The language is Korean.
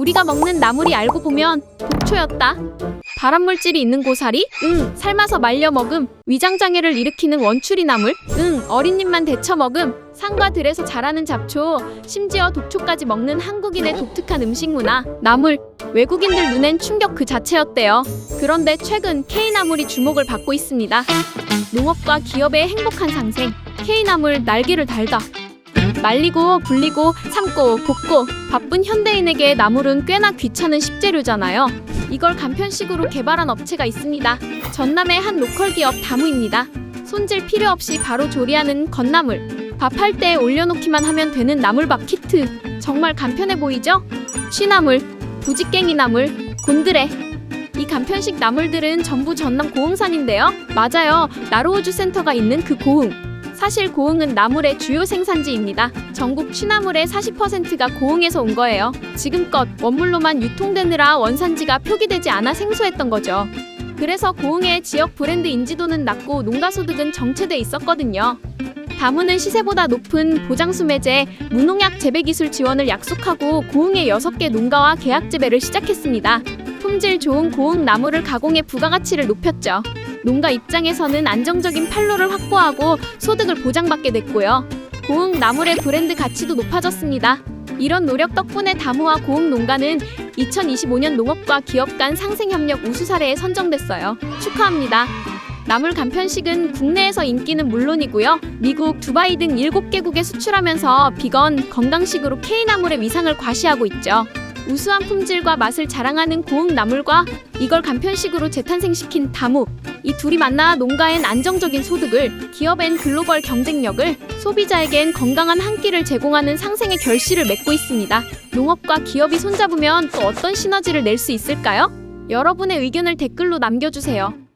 우리가 먹는 나물이 알고 보면 독초였다. 발암물질이 있는 고사리? 응. 삶아서 말려 먹음. 위장장애를 일으키는 원추리 나물? 응. 어린 잎만 데쳐 먹음. 산과 들에서 자라는 잡초, 심지어 독초까지 먹는 한국인의 독특한 음식 문화. 나물. 외국인들 눈엔 충격 그 자체였대요. 그런데 최근 K나물이 주목을 받고 있습니다. 농업과 기업의 행복한 상생. K나물 날개를 달다. 말리고 불리고 삶고 볶고 바쁜 현대인에게 나물은 꽤나 귀찮은 식재료잖아요. 이걸 간편식으로 개발한 업체가 있습니다. 전남의 한 로컬 기업 다무입니다. 손질 필요 없이 바로 조리하는 건나물. 밥할 때 올려놓기만 하면 되는 나물밥 키트. 정말 간편해 보이죠? 취나물, 부지깽이 나물, 곤드레. 이 간편식 나물들은 전부 전남 고흥산인데요. 맞아요. 나로우주 센터가 있는 그 고흥. 사실 고흥은 나물의 주요 생산지입니다. 전국 취나물의 40%가 고흥에서 온 거예요. 지금껏 원물로만 유통되느라 원산지가 표기되지 않아 생소했던 거죠. 그래서 고흥의 지역 브랜드 인지도는 낮고 농가 소득은 정체돼 있었거든요. 다무는 시세보다 높은 보장수 매제, 무농약 재배 기술 지원을 약속하고 고흥의 6개 농가와 계약 재배를 시작했습니다. 품질 좋은 고흥 나무를 가공해 부가가치를 높였죠. 농가 입장에서는 안정적인 판로를 확보하고 소득을 보장받게 됐고요. 고흥 나물의 브랜드 가치도 높아졌습니다. 이런 노력 덕분에 다무와 고흥 농가는 2025년 농업과 기업 간 상생협력 우수 사례에 선정됐어요. 축하합니다. 나물 간편식은 국내에서 인기는 물론이고요. 미국, 두바이 등 7개국에 수출하면서 비건, 건강식으로 K나물의 위상을 과시하고 있죠. 우수한 품질과 맛을 자랑하는 고흥 나물과 이걸 간편식으로 재탄생시킨 다무 이 둘이 만나 농가엔 안정적인 소득을 기업엔 글로벌 경쟁력을 소비자에겐 건강한 한 끼를 제공하는 상생의 결실을 맺고 있습니다. 농업과 기업이 손잡으면 또 어떤 시너지를 낼 수 있을까요? 여러분의 의견을 댓글로 남겨주세요.